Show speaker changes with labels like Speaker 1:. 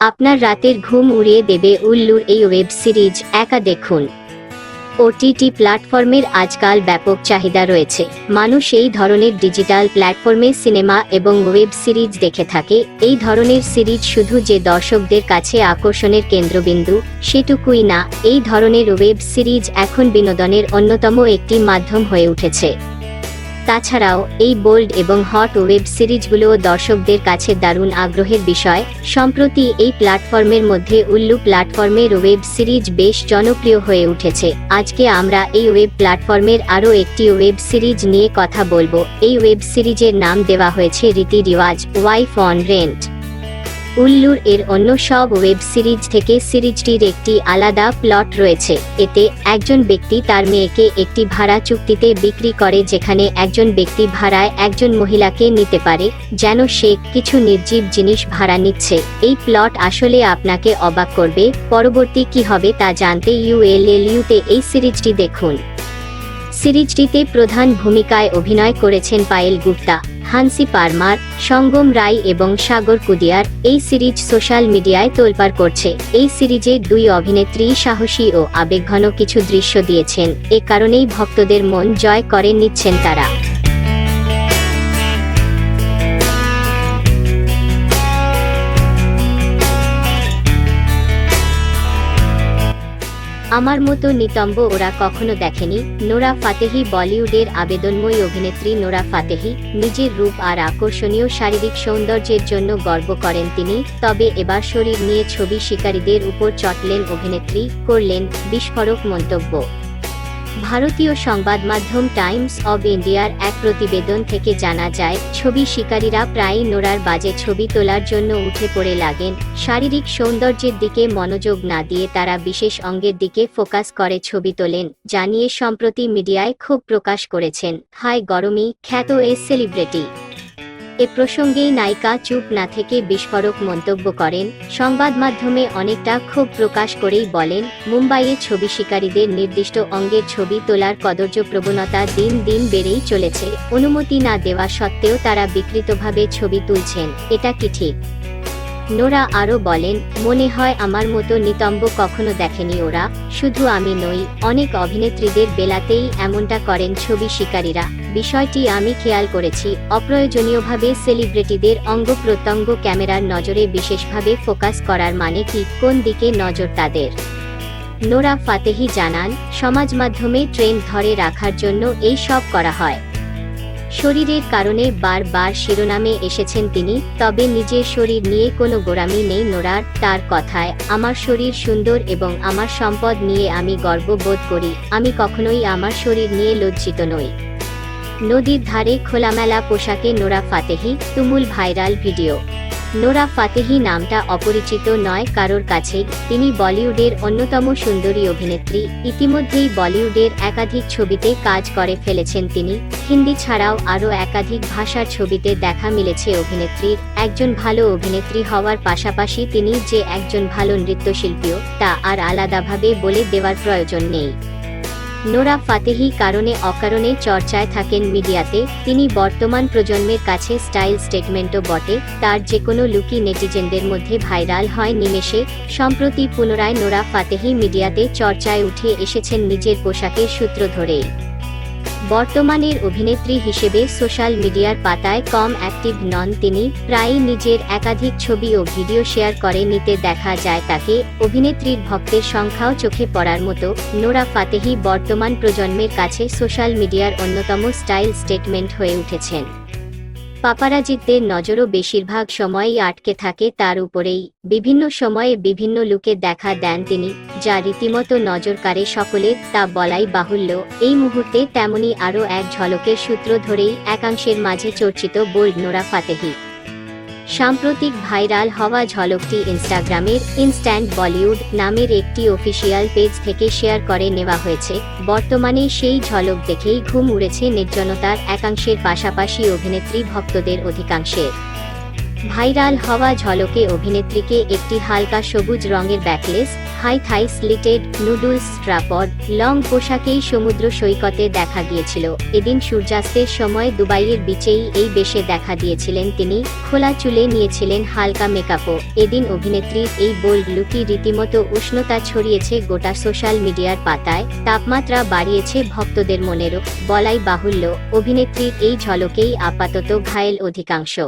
Speaker 1: আপনার রাতের ঘুম উড়িয়ে দেবে উল্লুর এই ওয়েব সিরিজ, একা দেখুন। ওটিটি প্ল্যাটফর্মের আজকাল ব্যাপক চাহিদা রয়েছে। মানুষ এই ধরনের ডিজিটাল প্ল্যাটফর্মে সিনেমা এবং ওয়েব সিরিজ দেখে থাকে। এই ধরনের সিরিজ শুধু যে দর্শকদের কাছে আকর্ষণের কেন্দ্রবিন্দু, সেটুকুই না, এই ধরনের ওয়েব সিরিজ এখন বিনোদনের অন্যতম একটি মাধ্যম হয়ে উঠেছে। তাছাড়াও, এই বোল্ড এবং হট ওয়েব সিরিজগুলোও দর্শকদের কাছে দারুণ আগ্রহের বিষয়। সম্প্রতি এই প্ল্যাটফর্মের মধ্যে উল্লু প্ল্যাটফর্মের ওয়েব সিরিজ বেশ জনপ্রিয় হয়ে উঠেছে। আজকে আমরা এই ওয়েব প্ল্যাটফর্মের আরও একটি ওয়েব সিরিজ নিয়ে কথা বলব। এই ওয়েব সিরিজের নাম দেওয়া হয়েছে Riti Riwaj wife on rent. উল্লুর এর অন্য সব ওয়েব সিরিজ থেকে সিরিজটির একটি আলাদা প্লট রয়েছে, এতে একজন ব্যক্তি তার মেয়েকে একটি ভাড়া চুক্তিতে বিক্রি করে যেখানে একজন ব্যক্তি ভাড়ায় একজন মহিলাকে নিতে পারে, যেন সে কিছু নির্জীব জিনিস ভাড়া নিচ্ছে। এই প্লট আসলে আপনাকে অবাক করবে, পরবর্তী কি হবে তা জানতে ইউএলএলইউতে এই সিরিজটি দেখুন। সিরিজটিতে প্রধান ভূমিকায় অভিনয় করেছেন পায়েল গুপ্তা, হানসি পারমার, সঙ্গম রায় এবং সাগর কুদিয়ার। এই সিরিজ সোশ্যাল মিডিয়ায় তোলপাড় করছে। এই সিরিজে দুই অভিনেত্রী সাহসী ও আবেগঘন কিছু দৃশ্য দিয়েছেন। এ কারণেই ভক্তদের মন জয় করে নিচ্ছেন তারা। আমার মতো নিতম্ব ওরা কখনো দেখেনি। নোরা ফাতেহি বলিউডের আবেদনময়ী অভিনেত্রী নোরা ফাতেহি নিজের রূপ আর আকর্ষণীয় শারীরিক সৌন্দর্যের জন্য গর্ব করেন তিনি। তবে এবার শরীর নিয়ে ছবি শিকারীদের উপর চটলেন অভিনেত্রী, করলেন বিস্ফোরক মন্তব্য। ভারতীয় সংবাদ মাধ্যম টাইমস অব ইন্ডিয়ার এক প্রতিবেদন থেকে জানা যায়, ছবি শিকারীরা প্রায়ই নোড়ার বাজে ছবি তোলার জন্য উঠে পড়ে লাগেন, শারীরিক সৌন্দর্যের দিকে মনোযোগ না দিয়ে তারা বিশেষ অঙ্গের দিকে ফোকাস করে ছবি তোলেন জানিয়ে সম্প্রতি মিডিয়ায় ক্ষোভ প্রকাশ করেছেন হাই গরমি খ্যাত এ সেলিব্রিটি। এ প্রসঙ্গেই নায়িকা চুপ না থেকে বিস্ফোরক মন্তব্য করেন। সংবাদ মাধ্যমে অনেকটা ক্ষোভ প্রকাশ করেই বলেন, মুম্বাইয়ে ছবি শিকারীদের নির্দিষ্ট অঙ্গের ছবি তোলার কদর্য প্রবণতা দিন দিন বেড়েই চলেছে। অনুমতি না দেওয়া সত্ত্বেও তারা বিকৃতভাবে ছবি তুলছেন। এটা কি ঠিক? নোরা আরও বলেন, মনে হয় আমার মতো নিতম্ব কখনো দেখেনি ওরা। শুধু আমি নই, অনেক অভিনেত্রীদের বেলাতেই এমনটা করেন ছবি শিকারীরা। বিষয়টি আমি খেয়াল করেছি, অপ্রয়োজনীয়ভাবে সেলিব্রিটিদের অঙ্গ প্রত্যঙ্গ ক্যামেরার নজরে বিশেষভাবে ফোকাস করার মানে কি, কোন দিকে নজর তাদের? নোরা ফাতেহি জানান, সমাজ মাধ্যমে ট্রেন ধরে রাখার জন্য এই সব করা হয়। শরীরের কারণে বারবার শিরোনামে এসেছেন তিনি, তবে নিজের শরীর নিয়ে কোনো গোড়ামি নেই নোরার, তার কথায়, আমার শরীর সুন্দর এবং আমার সম্পদ নিয়ে আমি গর্ববোধ করি, আমি কখনোই আমার শরীর নিয়ে লজ্জিত নই। নদীর ধারে খোলামেলা পোশাকে নোরা ফাতেহি, তুমুল ভাইরাল ভিডিও। নোরা ফাতেহি নামটা অপরিচিত নয় কারোর কাছে তিনি বলিউডের অন্যতম সুন্দরী অভিনেত্রী, ইতিমধ্যেই বলিউডের একাধিক ছবিতে কাজ করে ফেলেছেন তিনি, হিন্দি ছাড়াও আরও একাধিক ভাষার ছবিতে দেখা মিলেছে অভিনেত্রীর, একজন ভালো অভিনেত্রী হওয়ার পাশাপাশি তিনি যে একজন ভালো নৃত্যশিল্পীও, তা আর আলাদাভাবে বলে দেওয়ার প্রয়োজন নেই। নোরা ফাতেহি কারণে অকারণে চর্চায় থাকেন মিডিয়াতে, তিনি বর্তমান প্রজন্মের কাছে স্টাইল স্টেটমেন্টও বটে, তার যে কোনো লুকি নেটিজেনদের মধ্যে ভাইরাল হয় নিমেষে, সম্প্রতি পুনরায় নোরা ফাতেহি মিডিয়াতে চর্চায় উঠে এসেছেন নিজের পোশাকের সূত্র ধরেই। বর্তমানের অভিনেত্রী হিসেবে সোশ্যাল মিডিয়ার পাতায় কম অ্যাক্টিভ নন তিনি, প্রায়ই নিজের একাধিক ছবি ও ভিডিও শেয়ার করে নিতে দেখা যায় তাকে। অভিনেত্রীর ভক্তের সংখ্যাও চোখে পড়ার মতো, নোরা ফাতেহি বর্তমান প্রজন্মের কাছে সোশ্যাল মিডিয়ার অন্যতম স্টাইল স্টেটমেন্ট হয়ে উঠেছেন। পাপারাজিতদের নজরও বেশিরভাগ সময়ই আটকে থাকে তার উপরেই। বিভিন্ন সময়ে বিভিন্ন লুকে দেখা দেন তিনি, যা রীতিমতো নজর কাড়ে সকলের তা বলাই বাহুল্য। এই মুহূর্তে তেমনি আরও এক ঝলকের সূত্র ধরেই একাংশের মাঝে চর্চিত বোল্ড নোরা ফাতেহি। সাম্প্রতিক ভাইরাল হওয়া ঝলকটি ইনস্টাগ্রামের ইনস্ট্যান্ট বলিউড নামের একটি অফিসিয়াল পেজ থেকে শেয়ার করে নেওয়া হয়েছে। বর্তমানে সেই ঝলক দেখেই ঘুম উড়েছে নির্জনতার একাংশের পাশাপাশি অভিনেত্রী ভক্তদের অধিকাংশের। ভাইরাল হওয়া ঝলকে অভিনেত্রীকে একটি হালকা সবুজ রঙের backless, high thigh slitted noodles strapped long পোশাকেই সমুদ্র সৈকতে দেখা গিয়েছিল। এদিন সূর্যাস্তের সময় দুবাইয়ের বিচেই এই বেশে দেখা দিয়েছিলেন তিনি, খোলা চুলে নিয়েছিলেন হালকা মেকআপও। এদিন অভিনেত্রীর এই বোল্ড লুকই রীতিমতো উষ্ণতা ছড়িয়েছে গোটা সোশ্যাল মিডিয়ার পাতায়, তাপমাত্রা বাড়িয়েছে ভক্তদের মনেরও, বলাই বাহুল্য, অভিনেত্রীর এই ঝলকেই আপাতত ঘায়েল অধিকাংশ।